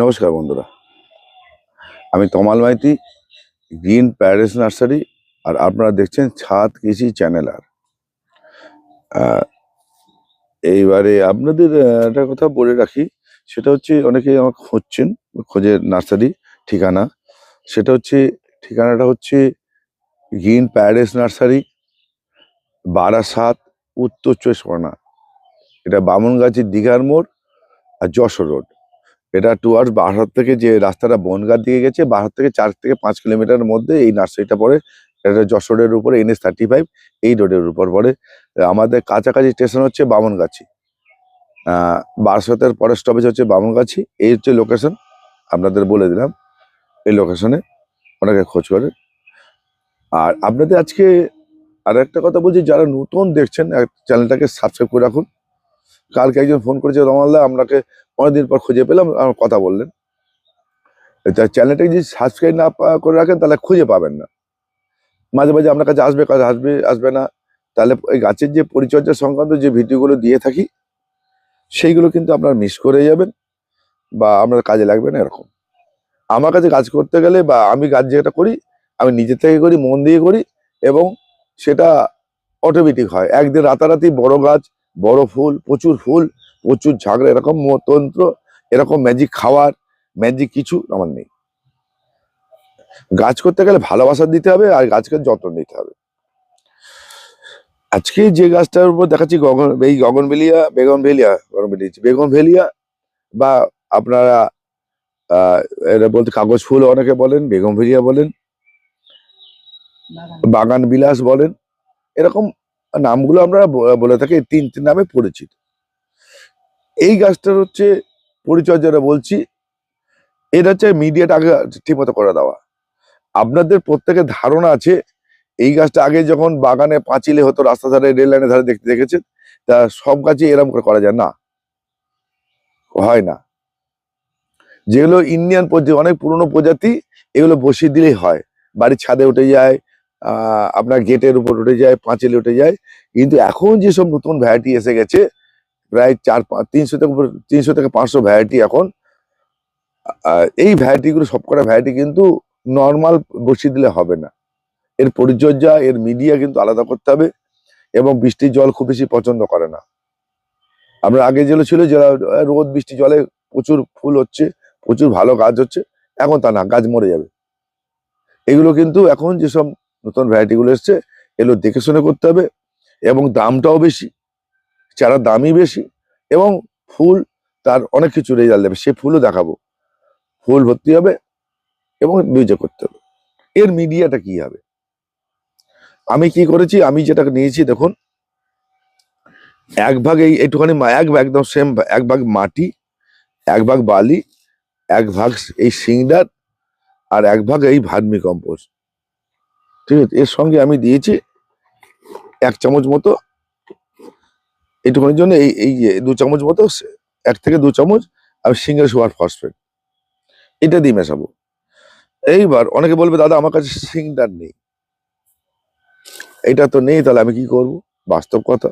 নমস্কার বন্ধুরা। আমি তমাল মাইতি, গ্রিন প্যারেস নার্সারি, আর আপনারা দেখছেন ছাদ কৃষি চ্যানেল আর। এইবারে আপনাদের একটা কথা বলে রাখি, সেটা হচ্ছে অনেকেই আমাকে খুঁজছেন, খোঁজে নার্সারি ঠিকানা। সেটা হচ্ছে, ঠিকানাটা হচ্ছে গ্রিন প্যারেস নার্সারি বারাসাত উত্তর চব্বিশ পরগনা। এটা বামনগাছি দীঘার মোড় আর যশোর রোড। এটা টুয়ার্ডস বাহার থেকে যে রাস্তাটা বনগাঁ দিকে গেছে বাহার থেকে চার থেকে পাঁচ কিলোমিটারের মধ্যে এই নার্সারিটা পড়ে। এটা যশোরের উপরে এনএস থার্টি ফাইভ এই রোডের উপর পড়ে। আমাদের কাছাকাছি স্টেশন হচ্ছে বামনগাছি। আহ, বারাসতের পরের স্টপেজ হচ্ছে বামনগাছি। এই হচ্ছে লোকেশন আপনাদের বলে দিলাম। এই লোকেশনে ওনাকে খোঁজ করে। আর আপনাদের আজকে আর একটা কথা বলছি, যারা নতুন দেখছেন চ্যানেলটাকে সাবস্ক্রাইব করে রাখুন। কালকে একজন ফোন করেছে, রমালদা, আপনাকে অনেকদিন পর খুঁজে পেলাম, আমার কথা বললেন। তা চ্যানেলটাকে যদি সাবস্ক্রাইব না করে রাখেন, তাহলে খুঁজে পাবেন না। মাঝে মাঝে আপনার কাছে আসবে, কাজ আসবে আসবে না। তাহলে ওই গাছের যে পরিচর্যা সংক্রান্ত যে ভিডিওগুলো দিয়ে থাকি, সেইগুলো কিন্তু আপনার মিস করে যাবেন বা আপনার কাজে লাগবে না এরকম। আমার কাছে কাজ করতে গেলে বা আমি কাজ যেটা করি, আমি নিজে থেকে করি, মন দিয়ে করি এবং সেটা অটোমেটিক হয়। একদিন রাতারাতি বড় গাছ, বড় ফুল, প্রচুর ফুল প্রচুর ঝাগড়া এরকম ম- তন্ত্র এরকম ম্যাজিক খাওয়ার ম্যাজিক কিছু আমার নেই। গাছ করতে গেলে ভালোবাসা দিতে হবে আর গাছকে যত্ন নিতে হবে। আজকে যে গাছটার উপর দেখাচ্ছি গগন এই গগনভেলিয়া বেগন ভেলিয়া গগন বেগন ভেলিয়া বা আপনারা আহ এটা বলতে কাগজ ফুল অনেকে বলেন বেগম ভেলিয়া বলেন বাগান। বিলাস বলেন এরকম নামগুলো আমরা বলে থাকি তিন তিন নামে পরিচিত। এই গাছটার হচ্ছে পরিচর্যাটা বলছি, এটা হচ্ছে মিডিয়াটা আগে ঠিকমতো করে দেওয়া। আপনাদের প্রত্যেকের ধারণা আছে, এই গাছটা আগে যখন বাগানে পাঁচিলে হতো রাস্তা ধারে রেল লাইনের ধারে দেখতে দেখেছেন, তা সব গাছে এরকম করে করা যায়? না। হয় না। যেগুলো ইন্ডিয়ান প্রজাতি, অনেক পুরনো প্রজাতি, এগুলো বসিয়ে দিলেই হয়। বাড়ির ছাদে উঠে যায় আপনার গেটের উপর উঠে যায়, পাঁচিলে উঠে যায়। কিন্তু এখন যেসব নতুন ভ্যারাইটি এসে গেছে প্রায় চার তিনশো থেকে তিনশো থেকে পাঁচশো ভ্যারাইটি এখন। এই ভ্যারাইটিগুলো সবকটা ভ্যারাইটি কিন্তু নর্মাল বসিয়ে দিলে হবে না। এর পরিচর্যা, এর মিডিয়া কিন্তু আলাদা করতে হবে এবং বৃষ্টির জল খুব বেশি পছন্দ করে না। আমরা আগে যেগুলো ছিল যারা রোদ, বৃষ্টি, জলে প্রচুর ফুল হচ্ছে, প্রচুর ভালো গাছ হচ্ছে, এখন তা না, গাছ মরে যাবে। এগুলো কিন্তু এখন যেসব নতুন ভ্যারাইটিগুলো এসছে, এগুলো দেখে শুনে করতে হবে এবং দামটাও বেশি। চারার দামই বেশি এবং ফুল তার অনেক কিছু রেজাল্ট দেবে, সে ফুলও দেখাবো। ফুল ভর্তি হবে এবং বীজে করতে হবে। এর মিডিয়াটা কি হবে? আমি কি করেছি? আমি যেটা নিয়েছি, দেখুন, এক ভাগ এই একটুখানি এক ভাগ একদম সেম এক ভাগ মাটি, এক ভাগ বালি, এক ভাগ এই সিংডার আর এক ভাগ এই ভার্মি কম্পোস্ট। ঠিক আছে? এর সঙ্গে আমি দিয়েছি এক চামচ মতো এইটুকুনির জন্য এই এই যে দু চামচ মতো এক থেকে দু চামচ আমি সিঙ্গেল সুপার ফসফেট। এটা দিয়ে মেশাবো। এইবার অনেকে বলবে, দাদা, আমার কাছে সিংডার নেই। এটা তো নেই, তাহলে আমি কি করব? বাস্তব কথা।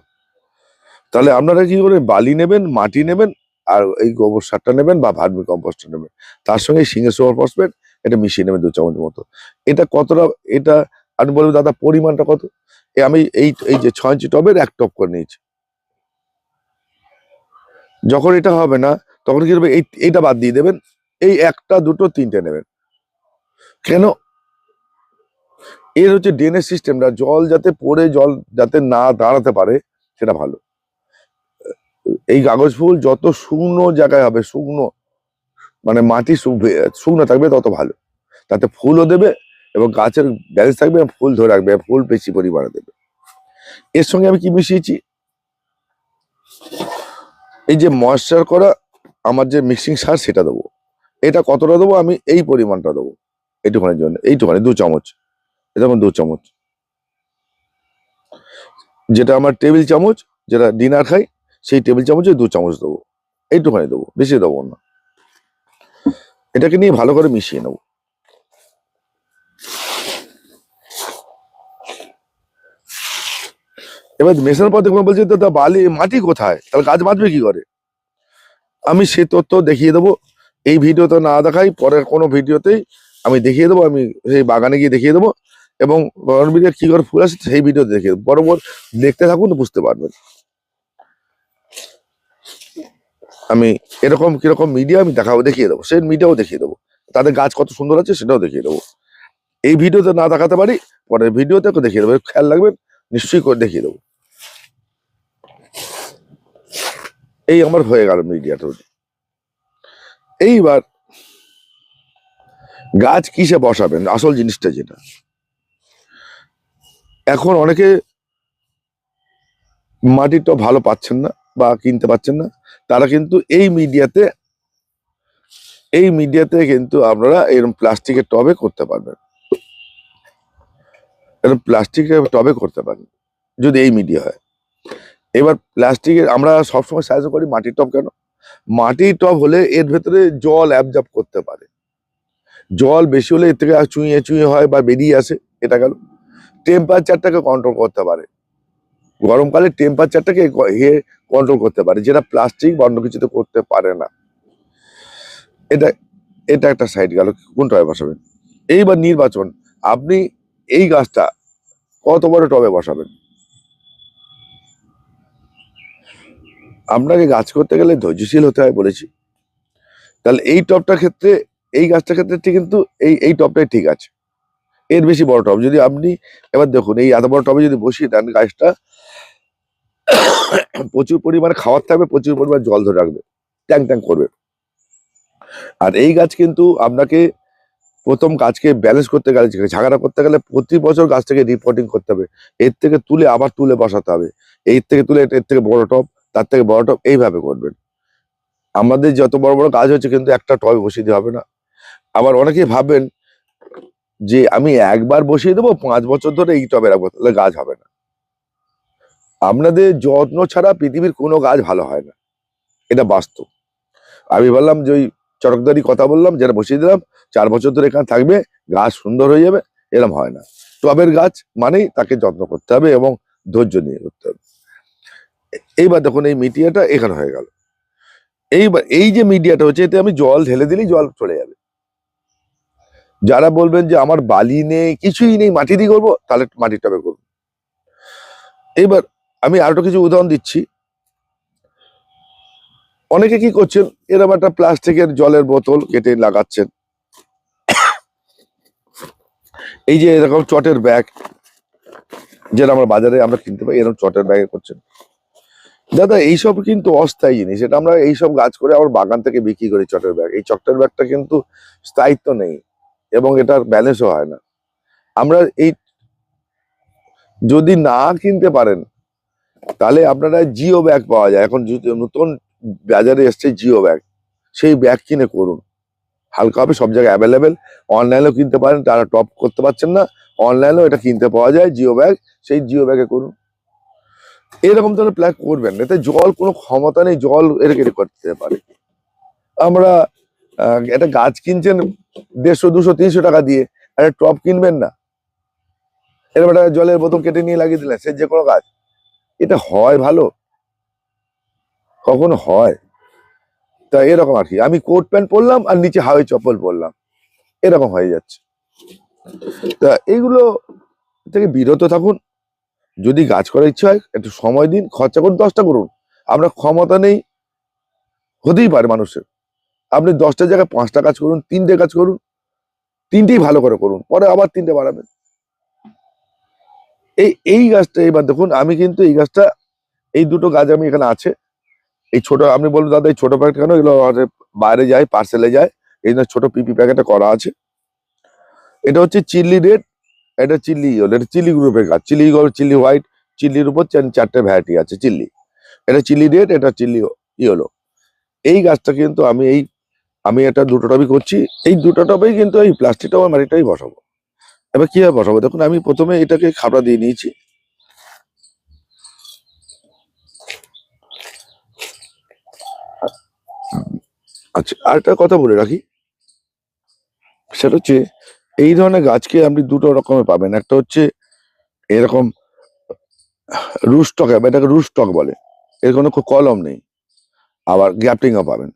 তাহলে আপনারা কি করে বালি নেবেন, মাটি নেবেন, আর এই গোবর সারটা নেবেন বা ভার্মি কম্পোস্টটা নেবেন? তার সঙ্গে সিঙ্গেল সুপার ফসফেট, এটা মিশিয়ে নেবেন দু চামচ মতো। এটা কতটা, এটা, আপনি বলবেন, দাদা, পরিমাণটা কত? আমি এই এই যে ছয় ইঞ্চি টবের এক টপ করে নিয়েছি। যখন এটা হবে না, তখন কি হবে? এই, এইটা বাদ দিয়ে দেবেন। এই একটা, দুটো, তিনটে নেবেন। কেন? এর হচ্ছে ড্রেনের সিস্টেমটা, জল যাতে পড়ে, জল যাতে না দাঁড়াতে পারে, সেটা ভালো। এই কাগজ ফুল যত শুকনো জায়গায় হবে, শুকনো মানে মাটি শুকনো থাকবে, তত ভালো। তাতে ফুলও দেবে এবং গাছের ব্যালেন্স থাকবে, ফুল ধরে রাখবে, ফুল বেশি পরিমাণে দেবে। এর সঙ্গে আমি কি মিশিয়েছি? এই যে ময়েশ্চার করা, আমার যে মিক্সিং সার সেটা দেবো। এটা কতটা দেবো? আমি এই পরিমাণটা দেবো। এইটুখানির জন্য, এইটুখানি, দু চামচ। এটা দু চামচ। যেটা আমার টেবিল চামচ, যেটা ডিনার খাই, সেই টেবিল চামচে দু চামচ দেবো। এইটুখানি দেবো, বেশি দেবো না। এটাকে নিয়ে ভালো করে মিশিয়ে নেব। এবার মেশানোর পর দেখব বলছে, দাদা, বালি, মাটি কোথায়? তাহলে গাছ বাঁচবে কি করে? আমি সে তথ্য দেখিয়ে দেবো। এই ভিডিওতে না দেখাই, পরের কোনো ভিডিওতেই আমি দেখিয়ে দেবো, আমি সেই বাগানে গিয়ে দেখিয়ে দেবো এবং গরমিলের কি করে ফুল আছে সেই ভিডিও দেখিয়ে দেবো। বরাবর দেখতে থাকুন, বুঝতে পারবেন। আমি এরকম কীরকম মিডিয়া আমি দেখাবো, দেখিয়ে দেবো। সেই মিডিয়াও দেখিয়ে দেবো। তাদের গাছ কত সুন্দর আছে সেটাও দেখিয়ে দেবো। এই ভিডিওতে না দেখাতে পারি, পরের ভিডিওতে দেখিয়ে দেবো। খেয়াল রাখবেন নিশ্চয়ই করে দেখিয়ে দেবো। এই আমার হয়ে গেল মিডিয়াটা এইবার গাছ কিসে বসাবেন? আসল জিনিসটা যেটা। এখন অনেকে মাটিটা ভালো পাচ্ছেন না বা কিনতে পাচ্ছেন না, তারা কিন্তু এই মিডিয়াতে এই মিডিয়াতে কিন্তু আপনারা এরকম প্লাস্টিকের টবে করতে পারবেন। এরকম প্লাস্টিকের টবে করতে পারেন যদি এই মিডিয়া হয়। এবার প্লাস্টিকের আমরা সবসময় সাহায্য করি মাটির টব কেন? মাটির টব হলে এর ভেতরে জল অ্যাবজর্ব করতে পারে। জল বেশি হলে এর থেকে আর চুইয়ে চুইয়ে হয় বা বেরিয়ে আসে, এটা গেল টেম্পারেচারটাকে কন্ট্রোল করতে পারে। গরমকালে টেম্পারেচারটাকে হে কন্ট্রোল করতে পারে, যেটা প্লাস্টিক বা অন্য কিছুতে করতে পারে না। এটা এটা একটা সাইড গেল। কোন টবে বসাবেন? এইবার নির্বাচন। আপনি এই গাছটা কত বড় টবে বসাবেন? আপনাকে গাছ করতে গেলে ধৈর্যশীল হতে হয় বলেছি। তাহলে এই টবটার ক্ষেত্রে, এই গাছটার ক্ষেত্রে কিন্তু এই এই টবটাই ঠিক আছে। এর বেশি বড় টব, যদি আপনি, এবার দেখুন, এই এত বড় টবে যদি বসিয়ে দেন গাছটা, প্রচুর পরিমাণে খাওয়ার থাকবে, প্রচুর পরিমাণে জল ধরে রাখবে, ট্যাং ট্যাং করবে। আর এই গাছ কিন্তু আপনাকে প্রথম গাছকে ব্যালেন্স করতে গেলে ঝাঁকাটা করতে গেলে প্রতি বছর গাছটাকে রিপোর্টিং করতে হবে। এর থেকে তুলে আবার তুলে বসাতে হবে। এর থেকে তুলে এর থেকে বড় টপ তার থেকে বড় টব, এইভাবে করবেন। আমাদের যত বড় বড় গাছ হচ্ছে কিন্তু একটা টবে বসিয়ে দিতে হবে না। আবার অনেকেই ভাববেন যে আমি একবার বসিয়ে দেবো, পাঁচ বছর ধরে এই টবে রাখব, তাহলে গাছ হবে না। আপনাদের যত্ন ছাড়া পৃথিবীর কোনো গাছ ভালো হয় না। এটা বাস্তব। আমি বললাম যে ওই চটকদারি কথা বললাম, যেটা বসিয়ে দিলাম, চার বছর ধরে এখানে থাকবে, গাছ সুন্দর হয়ে যাবে এরকম হয় না। টবের গাছ মানেই তাকে যত্ন করতে হবে এবং ধৈর্য নিয়ে করতে হবে। এইবার দেখুন এই মিডিয়াটা এখানে হয়ে গেল। এইবার এই যে মিডিয়াটা হচ্ছে, এতে আমি জল ঢেলে দিলেই জল চলে যাবে। যারা বলবেন যে আমার বালি নেই, কিছুই নেই, মাটি দিয়ে করব, তাহলে মাটির টবে করব এইবার আমি আরও কিছু উদাহরণ দিচ্ছি। অনেকে কি করছেন? এরকম একটা প্লাস্টিকের জলের বোতল কেটে লাগাচ্ছেন। এই যে এরকম চটের ব্যাগ, যেটা আমরা বাজারে আমরা কিনতে পাই, এরকম চটের ব্যাগে করছেন। দাদা, এইসব কিন্তু অস্থায়ী জিনিস। এটা আমরা এইসব গাছ করে আবার বাগান থেকে বিক্রি করি চটের ব্যাগ। এই চটের ব্যাগটা কিন্তু স্থায়িত্ব নেই এবং এটার ব্যালেন্সও হয় না। আমরা এই যদি না কিনতে পারেন, তাহলে আপনারা জিও ব্যাগ পাওয়া যায়। এখন নতুন বাজারে এসছে জিও ব্যাগ। সেই ব্যাগ কিনে করুন। হালকা হবে, সব জায়গায় অ্যাভেলেবেল অনলাইনেও কিনতে পারেন, তারা টপ করতে পারছেন না। অনলাইনেও এটা কিনতে পাওয়া যায়, জিও ব্যাগ। সেই জিও ব্যাগে করুন। এরকম ধরনের প্ল্যান করবেন। এতে জল কোনো ক্ষমতা নেই, জল এর কেটে করতে পারে। আমরা একটা গাছ কিনছেন দেড়শো, দুশো, তিনশো টাকা দিয়ে একটা টপ কিনবেন না। এরকম একটা জলের বোতল কেটে নিয়ে লাগিয়ে দিলেন, সে যে কোনো গাছ। এটা হয় ভালো। কখনো হয়। তা এরকম আর কি। আমি কোট প্যান্ট পরলাম আর নিচে হাওয়াই চপ্পল পরলাম। এরকম হয়ে যাচ্ছে। তা এইগুলো থেকে বিরত থাকুন। যদি গাছ করার ইচ্ছা হয়, একটু সময় দিন, খরচা করুন, দশটা করুন। আপনার ক্ষমতা নেই, হতেই পারে মানুষের। আপনি দশটা জায়গায় পাঁচটা কাজ করুন, তিনটে কাজ করুন, তিনটেই ভালো করে করুন। পরে আবার তিনটে বাড়াবেন। এই এই গাছটা, এবার দেখুন, আমি কিন্তু এই গাছটা, এই দুটো গাছ আমি এখানে আছে। এই ছোট আপনি বলুন দাদা, এই ছোট প্যাকেট কেন? এগুলো বাইরে যায় পার্সেলে যায়। এই জন্য ছোট পিপি প্যাকেটে করা আছে। এটা হচ্ছে চিল্লি রেড, এটা চিল্লি ইয়েলো, এটা চিল্লি গ্রুপের গাছ। চিলি চিল্লি হোয়াইট চিল্লির উপর চার- চারটে ভ্যারাইটি আছে, চিল্লি। এটা চিল্লি রেড, এটা চিল্লি ইয়েলো। এই গাছটা কিন্তু আমি এই, আমি এটা দুটো টবই করছি। এই দুটো টবেই কিন্তু এই প্লাস্টিক টব মাটিটাই বসাবো। এবার কীভাবে বসাবো? দেখুন, আমি প্রথমে এটাকে খাবড়া দিয়ে নিয়েছি। আচ্ছা আরেকটা কথা বলে রাখি। সেটা হচ্ছে, এই ধরনের গাছকে আপনি দুটো রকমের পাবেন। একটা হচ্ছে এরকম রুস্টক এটাকে রুস্টক বলে। এর কোনো কলম নেই। আবার গ্যাপটিংও পাবেন।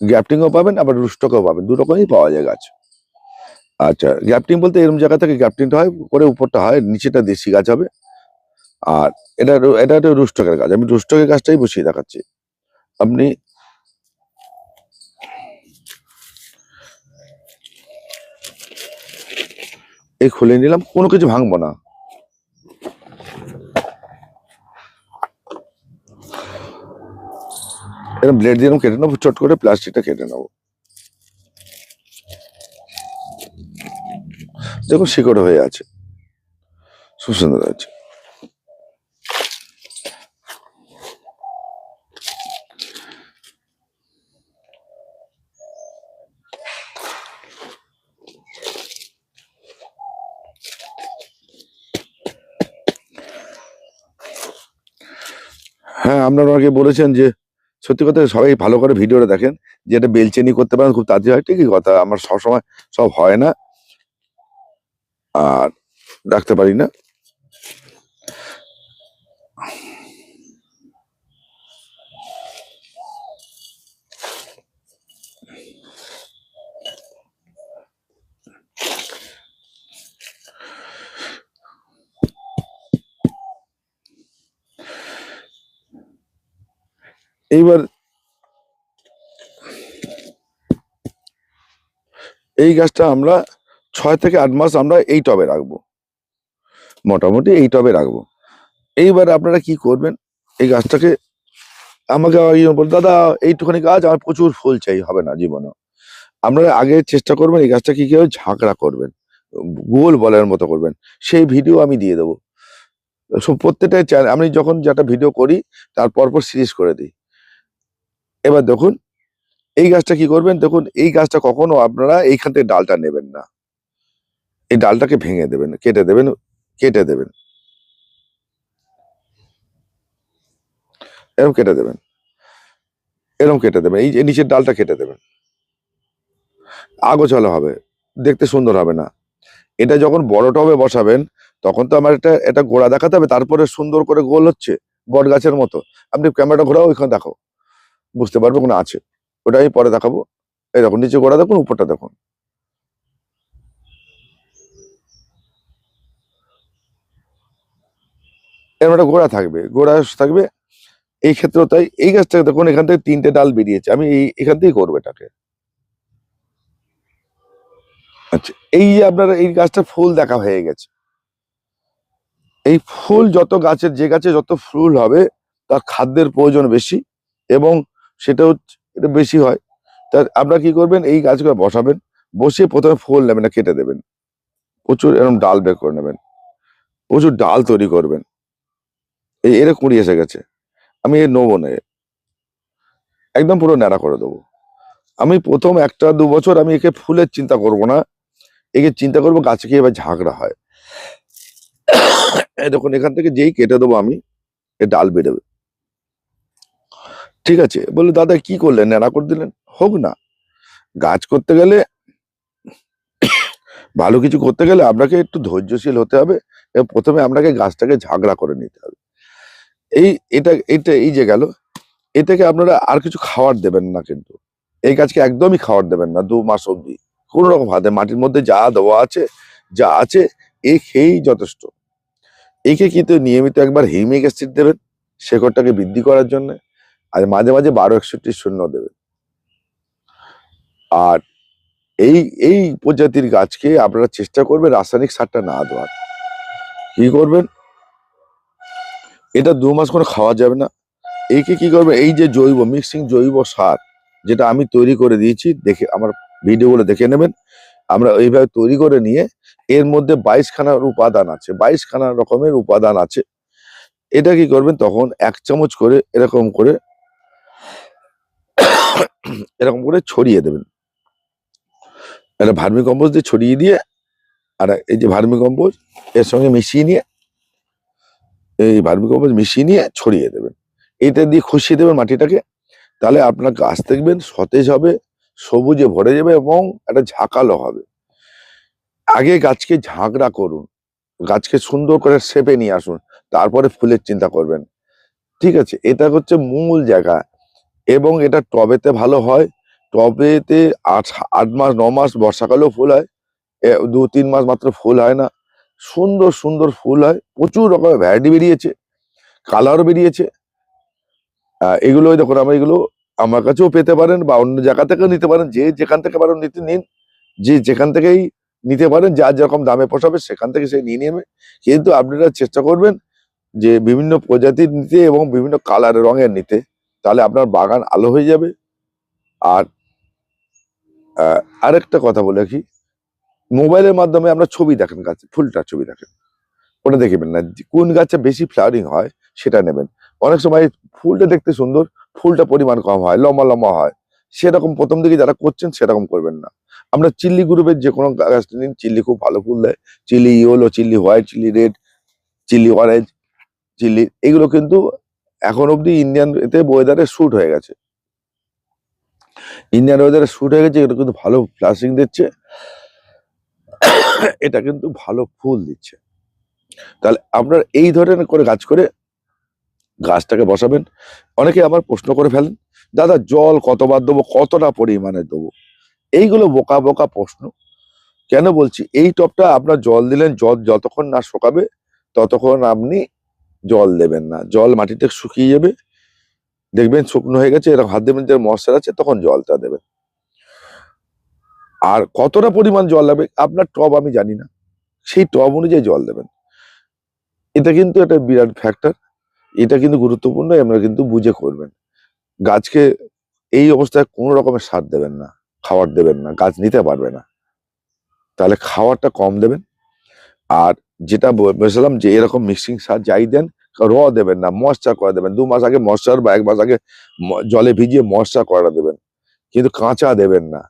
গ্যাপটিংও পাবেন, আবার রুস্টকও পাবেন। দু রকমই পাওয়া যায় গাছ। আচ্ছা গ্যাপটিং বলতে এরকম জায়গা থেকে গ্যাপটিংটা হয়, করে উপরটা হয় নিচেটা দেশি গাছ হবে। আর এটা এটা একটা রুস্টকের গাছ। আমি রুস্টকের গাছটাই বসিয়ে দেখাচ্ছি। আপনি এই খুলে নিলাম, কোনো কিছু ভাঙবো না। এরকম ব্লেড দিয়ে কেটে নেব, চট করে প্লাস্টিকটা কেটে নেব। দেখুন শিকড় হয়ে আছে সুন্দর আছে হ্যাঁ আপনারা ওনাকে বলেছেন যে, সত্যি কথা সবাই ভালো করে ভিডিওটা দেখেন, যে এটা বেলচেনি করতে পারেন, খুব তাড়াতাড়ি হয়, ঠিকই কথা, আমার সবসময় সব হয় না, আর রাখতে পারি না। এইবার এই গাছটা আমরা ছয় থেকে আট মাস আমরা এই টবে রাখব। মোটামুটি এই টবে রাখব। এইবার আপনারা কি করবেন, এই গাছটাকে আমাকে ইয়ে বল দাদা, এইটুখানি গাছ আমার প্রচুর ফুল চাই, হবে না জীবনে আপনারা আগে চেষ্টা করবেন এই গাছটা কি কেউ ঝাঁকড়া করবেন, গোল বলের মতো করবেন, সেই ভিডিও আমি দিয়ে দেবো। প্রত্যেকটা চ্যানেল আমি যখন যেটা ভিডিও করি, তার পরপর সিরিজ করে দিই। এবার দেখুন, এই গাছটা কি করবেন? দেখুন, এই গাছটা কখনো আপনারা এইখান থেকে ডালটা নেবেন না। এই ডালটাকে ভেঙে দেবেন, কেটে দেবেন কেটে দেবেন। এরকম কেটে দেবেন। এরকম কেটে দেবেন, এই যে নিচের ডালটা কেটে দেবেন। আগোছালো হবে, দেখতে সুন্দর হবে না। এটা যখন বড় টবে বসাবেন, তখন তো আমার এটা এটা গোড়া দেখাতে হবে, তারপরে সুন্দর করে গোল হচ্ছে বট গাছের মতো। আপনি ক্যামেরাটা ঘোরাও, ওইখানে দেখো বুঝতে পারবে কোনো আছে। ওটা আমি পরে দেখাবো। এই দেখুন, নিচে গোড়া দেখুন, উপরটা দেখুন। এরকম একটা গোড়া থাকবে গোড়া থাকবে। এই ক্ষেত্রেও তাই, এই গাছটাকে দেখুন, এখান থেকে তিনটে ডাল বেরিয়েছে। আমি এই, এখান থেকেই করব এটাকে। আচ্ছা এই যে আপনার এই গাছটা ফুল দেখা হয়ে গেছে। এই ফুল যত গাছের, যে গাছে যত ফুল হবে, তার খাদ্যের প্রয়োজন বেশি এবং সেটা হচ্ছে এটা বেশি হয়। তা আপনারা কি করবেন? এই গাছগুলো বসাবেন, বসিয়ে প্রথমে ফুল নেবেন না কেটে দেবেন। প্রচুর এরকম ডাল বের করে নেবেন। প্রচুর ডাল তৈরি করবেন। এই এরা কুড়ি এসে গেছে। আমি এ নেব না এ। একদম পুরো ন্যাড়া করে দেবো। আমি প্রথম একটা দু বছর আমি একে ফুলের চিন্তা করব না। একে চিন্তা করব গাছে কি এবার ঝাঁকড়া হয়। দেখুন, এখান থেকে যেই কেটে দেবো আমি, এ ডাল বেরোবে। ঠিক আছে। বলে দাদা, কি করলেন? ন্যাড়া করে দিলেন? হোক না। গাছ করতে গেলে, ভালো কিছু করতে গেলে আপনাকে একটু ধৈর্যশীল হতে হবে এবং প্রথমে আপনাকে গাছটাকে ঝাগড়া করে নিতে হবে। এই, এটা এটা, এই যে গেল। এটাকে আপনারা আর কিছু খাবার দেবেন না কিন্তু। এই গাছকে একদমই খাবার দেবেন না দু মাস অবধি। কোন রকম হাতে, মাটির মধ্যে যা দেওয়া আছে, যা আছে, এ খেয়েই যথেষ্ট। একে কিন্তু নিয়মিত একবার হিমিক অ্যাসিড দেবেন, শেকড়টাকে বৃদ্ধি করার জন্য। আর মাঝে মাঝে বারো একষট্টি শূন্য দেবেন আর এই এই প্রজাতির গাছকে আপনারা চেষ্টা করবেন রাসায়নিক সারটা না দেওয়ার। কি করবেন? এটা দু মাস কোনো খাওয়া যাবে না। একে কি করবে এই যে জৈব মিক্সিং জৈব সার যেটা আমি তৈরি করে দিয়েছি, দেখে আমার ভিডিওগুলো দেখে নেবেন। আমরা এইভাবে তৈরি করে নিয়ে এর মধ্যে বাইশ খানার উপাদান আছে বাইশ খানা রকমের উপাদান আছে। এটা কি করবেন? তখন এক চামচ করে এরকম করে এরকম করে ছড়িয়ে দেবেন। একটা ভার্মি কম্পোজ দিয়ে ছড়িয়ে দিয়ে আর এই যে ভার্মি কম্পোজ এর সঙ্গে মিশিয়ে নিয়ে, এই ভার্মি কম্পোজ মিশিয়ে নিয়ে ছড়িয়ে দেবেন। এটা দিয়ে খুশিয়ে দেবেন মাটিটাকে। তাহলে আপনার গাছ দেখবেন সতেজ হবে, সবুজে ভরে যাবে এবং একটা ঝাঁকালো হবে। আগে গাছকে ঝাঁকড়া করুন, গাছকে সুন্দর করে শেপে নিয়ে আসুন, তারপরে ফুলের চিন্তা করবেন। ঠিক আছে, এটা হচ্ছে মূল জায়গা। এবং এটা টবেতে ভালো হয়। টবেতে আট আট মাস ন মাস বর্ষাকালেও ফুল হয়। দু তিন মাস মাত্র ফুল হয় না। সুন্দর সুন্দর ফুল হয়। প্রচুর রকমের ভ্যারাইটি বেরিয়েছে। কালার বেরিয়েছে। আহ, এগুলো দেখুন আমরা এগুলো আমার কাছেও পেতে পারেন বা অন্য জায়গা থেকেও নিতে পারেন। যে যেখান থেকে পারেন নিতে নিন। যে যেখান থেকেই নিতে পারেন যার যেরকম দামে পোষাবে সেখান থেকে সে নিয়ে নেবে। কিন্তু আপনারা চেষ্টা করবেন যে বিভিন্ন প্রজাতির নিতে এবং বিভিন্ন কালারের রঙের নিতে। তাহলে আপনার বাগান আলো হয়ে যাবে। আর আরেকটা কথা বলে কি মোবাইলের মাধ্যমে আমরা ছবি দেখেন গাছে, ফুলটার ছবি দেখেন। ওটা দেখবেন না কোন গাছে বেশি ফ্লাওয়ারিং হয় সেটা নেবেন। অনেক সময় ফুলটা দেখতে সুন্দর, ফুলটা পরিমাণ কম হয়, লম্বা লম্বা হয়। সেরকম প্রথম দিকে যারা করছেন সেরকম করবেন না। আমরা চিল্লি গ্রুপের যে কোনো গাছটা নিন, চিল্লি খুব ভালো ফুল দেয়। Chilli yellow chilli white chilli red chilli orange chilli, এগুলো কিন্তু এখন অবধি ইন্ডিয়ান এতে ওয়েদারে শ্যুট হয়ে গেছে। ইন্ডিয়ান ওয়েদারে শ্যুট হয়ে গেছে, এটা কিন্তু ভালো ফ্লাশিং দিচ্ছে। এটা কিন্তু ভালো ফুল দিচ্ছে। তাহলে আপনার এই ধরনের করে গাছ করে গাছটাকে বসাবেন। অনেকে আবার প্রশ্ন করে ফেলেন, দাদা, জল কতবার দেবো? কতটা পরিমাণে দেবো? এইগুলো বোকা বোকা প্রশ্ন। কেন বলছি? এই টপটা আপনার জল দিলেন, জল যতক্ষণ না শুকাবে, ততক্ষণ আপনি জল দেবেন না। জল মাটিতে শুকিয়ে যাবে, দেখবেন শুকনো হয়ে গেছে, এরকম হাত দেবেন যে মশার আছে, তখন জলটা দেবেন। আর কতটা পরিমাণ জল লাগবে, আপনার টব আমি জানি না। সেই টব অনুযায়ী জল দেবেন। এটা কিন্তু একটা বিরাট ফ্যাক্টর এটা কিন্তু গুরুত্বপূর্ণ, আমরা কিন্তু বুঝে করবেন। গাছকে এই অবস্থায় কোনো রকমের সার দেবেন না খাবার দেবেন না, গাছ নিতে পারবে না। তাহলে খাবারটা কম দেবেন। আর যেটা বলেছিলাম যে এরকম মিক্সিং সার যাই দেন র দেবেন না ময়শ্চার করে দেবেন। দু মাস আগে ময়শ্চার বা এক মাস আগে জলে ভিজিয়ে ময়শ্চার করা দেবেন। কিন্তু কাঁচা দেবেন না।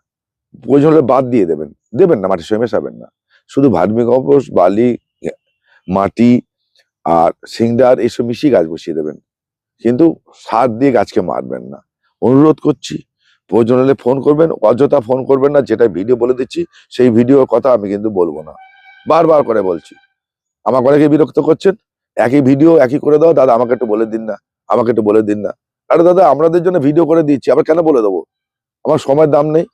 প্রয়োজন হলে বাদ দিয়ে দেবেন। দেবেন না মাটির সঙ্গে মেশাবেন না। শুধু ভার্মি কম্পোস্ট, বালি মাটি আর সিংডার এইসব মিশিয়ে গাছ বসিয়ে দেবেন। কিন্তু সার দিয়ে গাছকে মারবেন না। অনুরোধ করছি, প্রয়োজন হলে ফোন করবেন, অযথা ফোন করবেন না যেটা ভিডিও বলে দিচ্ছি, সেই ভিডিওর কথা আমি কিন্তু বলব না। বারবার করে বলছি। আমার অনেকে বিরক্ত করছেন? একই ভিডিও একই করে দাও, দাদা আমাকে একটু বলে দিন না, আমাকে একটু বলে দিন না। আরে দাদা আমাদের জন্য ভিডিও করে দিচ্ছি, আবার কেন বলে দেবো? আমার সময়ের দাম নেই।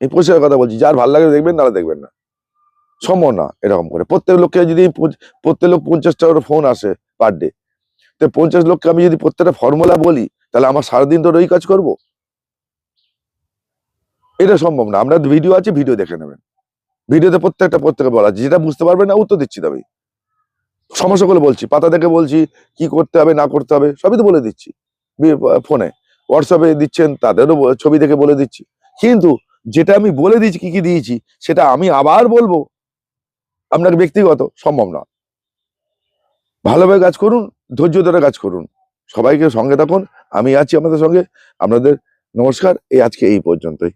এই পয়সার কথা বলছি, যার ভালো লাগে দেখবেন নাহলে দেখবেন না। সম্ভব না এরকম করে। প্রত্যেক লোককে যদি প্রত্যেক লোক পঞ্চাশটা করে ফোন আসে পার ডে তো পঞ্চাশ লোককে আমি যদি প্রত্যেকটা ফর্মুলা বলি, তাহলে আমার সারাদিন তো ওই কাজ করব? এটা সম্ভব না। আমরা ভিডিও আছে ভিডিও দেখে নেবেন। ভিডিওতে প্রত্যেকটা প্রত্যেকে বলা যেটা বুঝতে পারবেন না, উত্তর দিচ্ছি তবে সমস্যাগুলো বলছি, পাতা দেখে বলছি কি করতে হবে, না করতে হবে, সবই তো বলে দিচ্ছি ফোনে। হোয়াটসঅ্যাপে দিচ্ছেন, তাদেরও ছবি দেখে বলে দিচ্ছি। কিন্তু যেটা আমি বলে দিয়েছি, কি কি দিয়েছি, সেটা আমি আবার বলব। আপনার ব্যক্তিগত, সম্ভব না ভালোভাবে কাজ করুন, ধৈর্য ধরে কাজ করুন। সবাইকে সঙ্গে থাকুন, আমি আছি আপনাদের সঙ্গে। আপনাদের নমস্কার, এই আজকে এই পর্যন্তই।